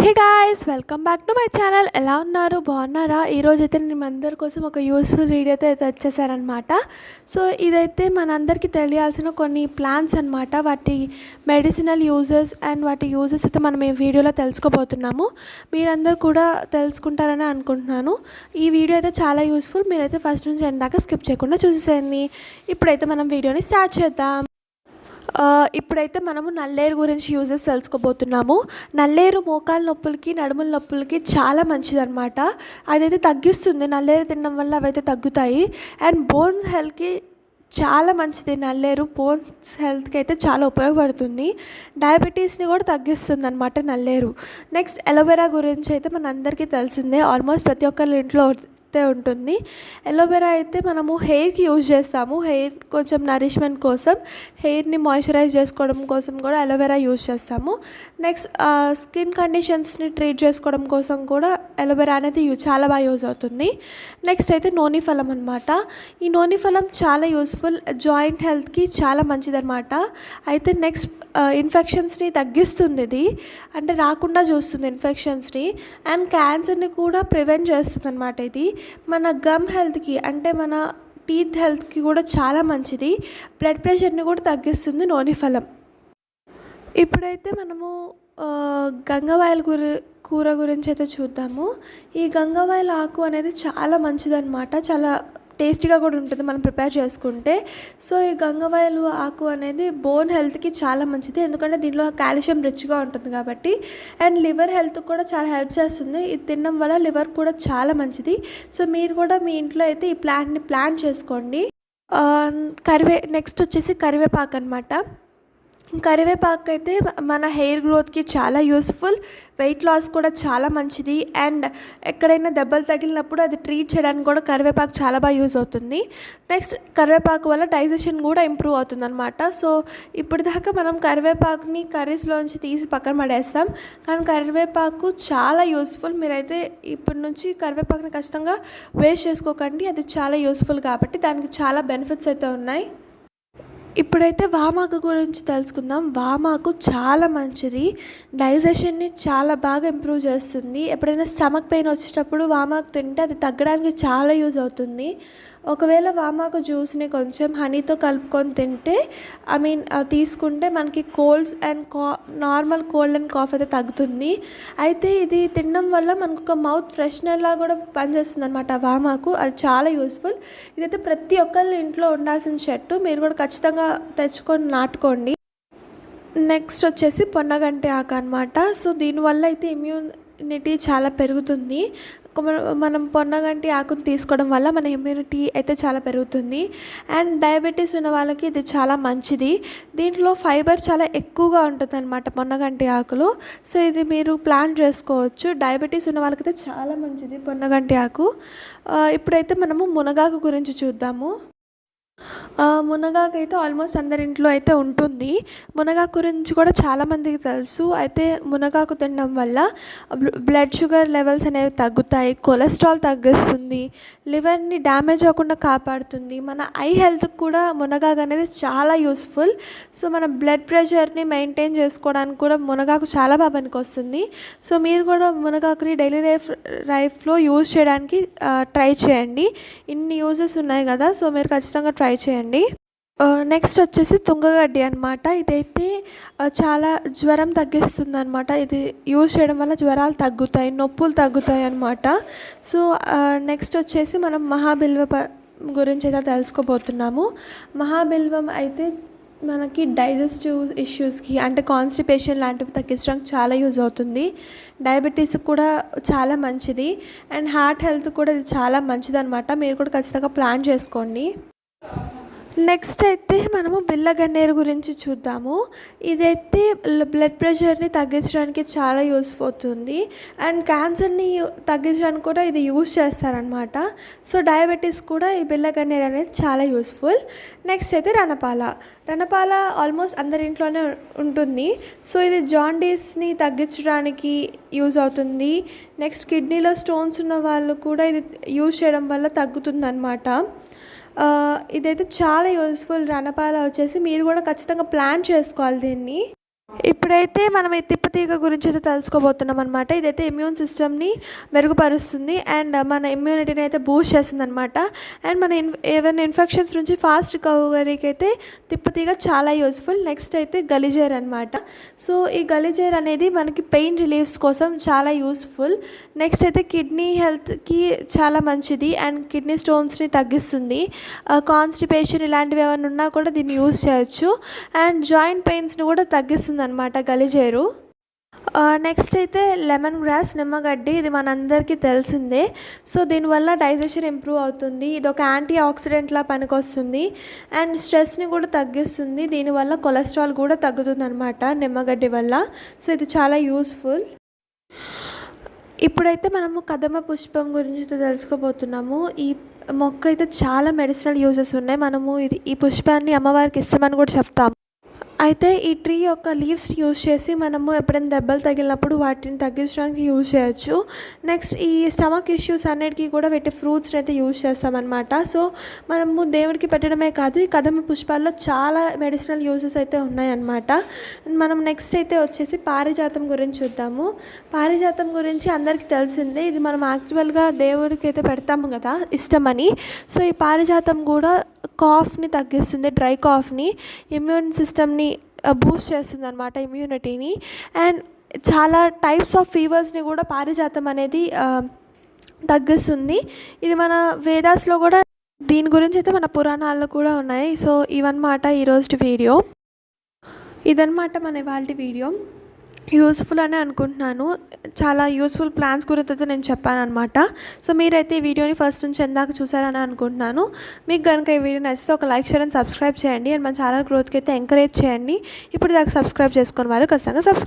Hey guys welcome back to my channel ఎలా ఉన్నారు? బాగున్నారా? ఈరోజు అయితే నేను అందరి కోసం ఒక యూస్ఫుల్ వీడియో అయితే వచ్చేసారనమాట సో ఇదైతే మనందరికీ తెలియాల్సిన కొన్ని ప్లాన్స్ అనమాట వాటి మెడిసినల్ యూజెస్ అండ్ వాటి యూజెస్ అయితే మనం ఈ వీడియోలో తెలుసుకోబోతున్నాము. మీరందరూ కూడా తెలుసుకుంటారని అనుకుంటున్నాను. ఈ వీడియో అయితే చాలా యూస్ఫుల్ మీరైతే ఫస్ట్ నుంచి ఎండ్ దాకా స్కిప్ చేయకుండా చూసేయండి ఇప్పుడైతే మనం వీడియోని స్టార్ట్ చేద్దాం. ఇప్పుడైతే మనము నల్లేరు గురించి యూజెస్ తెలుసుకోబోతున్నాము. నల్లేరు మోకాల నొప్పులకి నడుముల నొప్పులకి చాలా మంచిదన్నమాట. అదైతే తగ్గిస్తుంది. నల్లేరు తినడం వల్ల అవైతే తగ్గుతాయి. అండ్ బోన్స్ హెల్త్కి చాలా మంచిది. నల్లేరు బోన్స్ హెల్త్కి అయితే చాలా ఉపయోగపడుతుంది. డయాబెటీస్ని కూడా తగ్గిస్తుంది అనమాట నల్లేరు. నెక్స్ట్ ఎలోవెరా గురించి అయితే మన అందరికీ తెలిసిందే. ఆల్మోస్ట్ ప్రతి ఒక్కరి ఇంట్లో అయితే ఉంటుంది. ఎలోవెరా అయితే మనము హెయిర్కి యూజ్ చేస్తాము. హెయిర్ కొంచెం నరిష్మెంట్ కోసం హెయిర్ని మాయిశ్చరైజ్ చేసుకోవడం కోసం కూడా ఎలోవెరా యూజ్ చేస్తాము. నెక్స్ట్ స్కిన్ కండిషన్స్ని ట్రీట్ చేసుకోవడం కోసం కూడా ఎలోవెరా అనేది యూ చాలా బాగా యూజ్ అవుతుంది. నెక్స్ట్ అయితే నోని ఫలం అనమాట ఈ నోని ఫలం చాలా యూస్ఫుల్ జాయింట్ హెల్త్కి చాలా మంచిదన్నమాట. అయితే నెక్స్ట్ ఇన్ఫెక్షన్స్ని తగ్గిస్తుంది ఇది. అంటే రాకుండా చూస్తుంది ఇన్ఫెక్షన్స్ని అండ్ క్యాన్సర్ని కూడా ప్రివెంట్ చేస్తుంది అనమాట ఇది. మన గమ్ హెల్త్కి అంటే మన టీత్ హెల్త్కి కూడా చాలా మంచిది. బ్లడ్ ప్రెషర్ని కూడా తగ్గిస్తుంది నోని ఫలం. ఇప్పుడైతే మనము గంగవాయల గురి కూర గురించి అయితే చూద్దాము. ఈ గంగవాయల ఆకు అనేది చాలా మంచిదన్నమాట. చాలా టేస్టీగా కూడా ఉంటుంది మనం ప్రిపేర్ చేసుకుంటే. సో ఈ గంగవాయలు ఆకు అనేది బోన్ హెల్త్కి చాలా మంచిది. ఎందుకంటే దీనిలో కాల్షియం రిచ్గా ఉంటుంది కాబట్టి. అండ్ లివర్ హెల్త్ కూడా చాలా హెల్ప్ చేస్తుంది. ఇది తినడం వల్ల లివర్ కూడా చాలా మంచిది. సో మీరు కూడా మీ ఇంట్లో అయితే ఈ ప్లాంట్ని ప్లాన్ చేసుకోండి. కరివే నెక్స్ట్ వచ్చేసి కరివేపాకు అనమాట కరివేపాకు అయితే మన హెయిర్ గ్రోత్కి చాలా యూస్ఫుల్. వెయిట్ లాస్ కూడా చాలా మంచిది. అండ్ ఎక్కడైనా దెబ్బలు తగిలినప్పుడు అది ట్రీట్ చేయడానికి కూడా కరివేపాకు చాలా బాగా యూజ్ అవుతుంది. నెక్స్ట్ కరివేపాకు వల్ల డైజెషన్ కూడా ఇంప్రూవ్ అవుతుంది అనమాట సో ఇప్పుడు దాకా మనం కరివేపాకుని కర్రీస్లోంచి తీసి పక్కన పడేస్తాం. కానీ కరివేపాకు చాలా యూస్ఫుల్. మీరైతే ఇప్పటి నుంచి కరివేపాకుని ఖచ్చితంగా వేస్ట్ చేసుకోకండి. అది చాలా యూస్ఫుల్ కాబట్టి దానికి చాలా బెనిఫిట్స్ అయితే ఉన్నాయి. ఇప్పుడైతే వామాకు గురించి తెలుసుకుందాం. వామాకు చాలా మంచిది. డైజెషన్ని చాలా బాగా ఇంప్రూవ్ చేస్తుంది. ఎప్పుడైనా స్టమక్ పెయిన్ వచ్చేటప్పుడు వామాకు తింటే అది తగ్గడానికి చాలా యూజ్ అవుతుంది. ఒకవేళ వామాకు జ్యూస్ని కొంచెం హనీతో కలుపుకొని తింటే ఐ మీన్ తీసుకుంటే మనకి కోల్డ్స్ అండ్ కా నార్మల్ కోల్డ్ అండ్ కాఫ్ అయితే తగ్గుతుంది. అయితే ఇది తినడం వల్ల మనకు ఒక మౌత్ ఫ్రెషనర్లా కూడా పనిచేస్తుంది అనమాట వామాకు. అది చాలా యూస్ఫుల్ ఇదైతే ప్రతి ఒక్కళ్ళు ఇంట్లో ఉండాల్సిన చెట్టు మీరు కూడా ఖచ్చితంగా తెచ్చుకొని నాటుకోండి. నెక్స్ట్ వచ్చేసి పొన్నగంటి ఆకు అనమాట సో దీనివల్ల అయితే ఇమ్యూన్ ఇమ్యూనిటీ చాలా పెరుగుతుంది. మనం పొన్నగంటి ఆకును తీసుకోవడం వల్ల మన ఇమ్యూనిటీ అయితే చాలా పెరుగుతుంది. అండ్ డయాబెటీస్ ఉన్న వాళ్ళకి ఇది చాలా మంచిది. దీంట్లో ఫైబర్ చాలా ఎక్కువగా ఉంటుంది అనమాట పొన్నగంటి ఆకులు. సో ఇది మీరు ప్లాన్ చేసుకోవచ్చు. డయాబెటీస్ ఉన్న వాళ్ళకైతే చాలా మంచిది పొన్నగంటి ఆకు. Uh, ఇప్పుడైతే మనము మునగాకు గురించి చూద్దాము. మునగాకు అయితే ఆల్మోస్ట్ అందరి ఇంట్లో అయితే ఉంటుంది. మునగాకు గురించి కూడా చాలామందికి తెలుసు. అయితే మునగాకు తినడం వల్ల బ్లడ్ షుగర్ లెవెల్స్ అనేవి తగ్గుతాయి కొలెస్ట్రాల్ తగ్గిస్తుంది లివర్ని డ్యామేజ్ అవ్వకుండా కాపాడుతుంది. మన ఐ హెల్త్కి కూడా మునగాకు అనేది చాలా యూస్ఫుల్. సో మన బ్లడ్ ప్రెషర్ని మెయింటైన్ చేసుకోవడానికి కూడా మునగాకు చాలా బాగా పనికొస్తుంది సో మీరు కూడా మునగాకుని డైలీ లైఫ్ లైఫ్లో యూజ్ చేయడానికి ట్రై చేయండి. ఇన్ని యూజెస్ ఉన్నాయి కదా సో మీరు ఖచ్చితంగా ట్రై చేయండి. నెక్స్ట్ వచ్చేసి తుంగగడ్డి అనమాట ఇదైతే చాలా జ్వరం తగ్గిస్తుంది అనమాట ఇది యూజ్ చేయడం వల్ల జ్వరాలు తగ్గుతాయి నొప్పులు తగ్గుతాయి అనమాట సో నెక్స్ట్ వచ్చేసి మనం మహాబిల్వ గురించి అయితే తెలుసుకోబోతున్నాము. మహాబిల్వం అయితే మనకి డైజెస్టివ్ ఇష్యూస్కి అంటే కాన్స్టిపేషన్ లాంటివి తగ్గించడానికి చాలా యూజ్ అవుతుంది. డయాబెటీస్ కూడా చాలా మంచిది. అండ్ హార్ట్ హెల్త్ కూడా ఇది చాలా మంచిది అనమాట మీరు కూడా ఖచ్చితంగా ప్లాన్ చేసుకోండి. నెక్స్ట్ అయితే మనము బిల్ల గన్నేరు గురించి చూద్దాము. ఇదైతే బ్లడ్ ప్రెషర్ని తగ్గించడానికి చాలా యూస్ అవుతుంది. అండ్ క్యాన్సర్ని తగ్గించడానికి కూడా ఇది యూస్ చేస్తారనమాట సో డయాబెటీస్ కూడా ఈ బిల్లగన్నేరు అనేది చాలా యూస్ఫుల్ నెక్స్ట్ అయితే రణపాల. రణపాల ఆల్మోస్ట్ అందరి ఇంట్లోనే ఉంటుంది. సో ఇది జాండీస్ని తగ్గించడానికి యూజ్ అవుతుంది. నెక్స్ట్ కిడ్నీలో స్టోన్స్ ఉన్న వాళ్ళు కూడా ఇది యూజ్ చేయడం వల్ల తగ్గుతుంది అనమాట ఇదైతే చాలా యూస్ఫుల్ రణపాల వచ్చేసి మీరు కూడా ఖచ్చితంగా ప్లాన్ చేసుకోవాలి దీన్ని. ఇప్పుడైతే మనం ఈ తిప్పతీగ గురించి అయితే తెలుసుకోబోతున్నాం అనమాట ఇదైతే ఇమ్యూన్ సిస్టమ్ని మెరుగుపరుస్తుంది. అండ్ మన ఇమ్యూనిటీని అయితే బూస్ట్ చేస్తుంది అనమాట అండ్ మన ఇన్ ఏదైనా ఇన్ఫెక్షన్స్ నుంచి ఫాస్ట్ రికవరీకి అయితే తిప్పతీగ చాలా యూస్ఫుల్ నెక్స్ట్ అయితే గలిజేర్ అనమాట సో ఈ గలిజేర్ అనేది మనకి పెయిన్ రిలీఫ్స్ కోసం చాలా యూస్ఫుల్ నెక్స్ట్ అయితే కిడ్నీ హెల్త్కి చాలా మంచిది. అండ్ కిడ్నీ స్టోన్స్ని తగ్గిస్తుంది. కాన్స్టిపేషన్ ఇలాంటివి ఏమైనా ఉన్నా కూడా దీన్ని యూస్ చేయొచ్చు. అండ్ జాయింట్ పెయిన్స్ని కూడా తగ్గిస్తుంది అనమాట గలిజేరు నెక్స్ట్ అయితే లెమన్ గ్రాస్ నిమ్మగడ్డి ఇది మనందరికీ తెలిసిందే. సో దీనివల్ల డైజెషన్ ఇంప్రూవ్ అవుతుంది. ఇది ఒక యాంటీ ఆక్సిడెంట్లా పనికొస్తుంది. అండ్ స్ట్రెస్ని కూడా తగ్గిస్తుంది. దీనివల్ల కొలెస్ట్రాల్ కూడా తగ్గుతుంది అనమాట నిమ్మగడ్డి వల్ల. సో ఇది చాలా యూస్ఫుల్ ఇప్పుడైతే మనము కదమ పుష్పం గురించి తెలుసుకోబోతున్నాము. ఈ మొక్క అయితే చాలా మెడిసినల్ యూజెస్ ఉన్నాయి. మనము ఇది ఈ పుష్పాన్ని అమ్మవారికి ఇస్తామని కూడా చెప్తాము. అయితే ఈ ట్రీ యొక్క లీవ్స్ యూజ్ చేసి మనము ఎప్పుడైనా దెబ్బలు తగిలినప్పుడు వాటిని తగ్గించడానికి యూజ్ చేయొచ్చు. నెక్స్ట్ ఈ స్టమక్ ఇష్యూస్ అన్నిటికీ కూడా వీటి ఫ్రూట్స్ని అయితే యూజ్ చేస్తామన్నమాట. సో మనము దేవుడికి పెట్టడమే కాదు ఈ కదమ పుష్పాల్లో చాలా మెడిసినల్ యూజెస్ అయితే ఉన్నాయన్నమాట. మనం నెక్స్ట్ అయితే వచ్చేసి పారిజాతం గురించి చూద్దాము. పారిజాతం గురించి అందరికీ తెలిసిందే ఇది మనం యాక్చువల్గా దేవుడికి అయితే పెడతాము కదా ఇష్టమని. సో ఈ పారిజాతం కూడా కాఫ్ని తగ్గిస్తుంది డ్రై కాఫ్ని ఇమ్యూన్ సిస్టమ్ని బూస్ట్ చేస్తుంది అనమాట ఇమ్యూనిటీని అండ్ చాలా టైప్స్ ఆఫ్ ఫీవర్స్ని కూడా పారిజాతం అనేది uh, తగ్గిస్తుంది. ఇది మన వేదాస్లో కూడా దీని గురించి అయితే మన పురాణాల్లో కూడా ఉన్నాయి. సో ఇవన్నమాట ఈరోజు వీడియో. ఇదన్నమాట మన ఇవాళ వీడియో. యూస్ఫుల్ అని అనుకుంటున్నాను. చాలా యూస్ఫుల్ ప్లాన్స్ గురించి అయితే నేను చెప్పాను అనమాట సో మీరైతే ఈ వీడియోని ఫస్ట్ నుంచి ఎందాక చూసారని అనుకుంటున్నాను. మీకు కనుక ఈ వీడియో నచ్చితే ఒక లైక్ షేర్ అండ్ సబ్స్క్రైబ్ చేయండి. అండ్ మన ఛానల్ గ్రోత్కి అయితే ఎంకరేజ్ చేయండి. ఇప్పుడు దాకా సబ్స్క్రైబ్ చేసుకున్న వాళ్ళు ఖచ్చితంగా సబ్స్క్రైబ్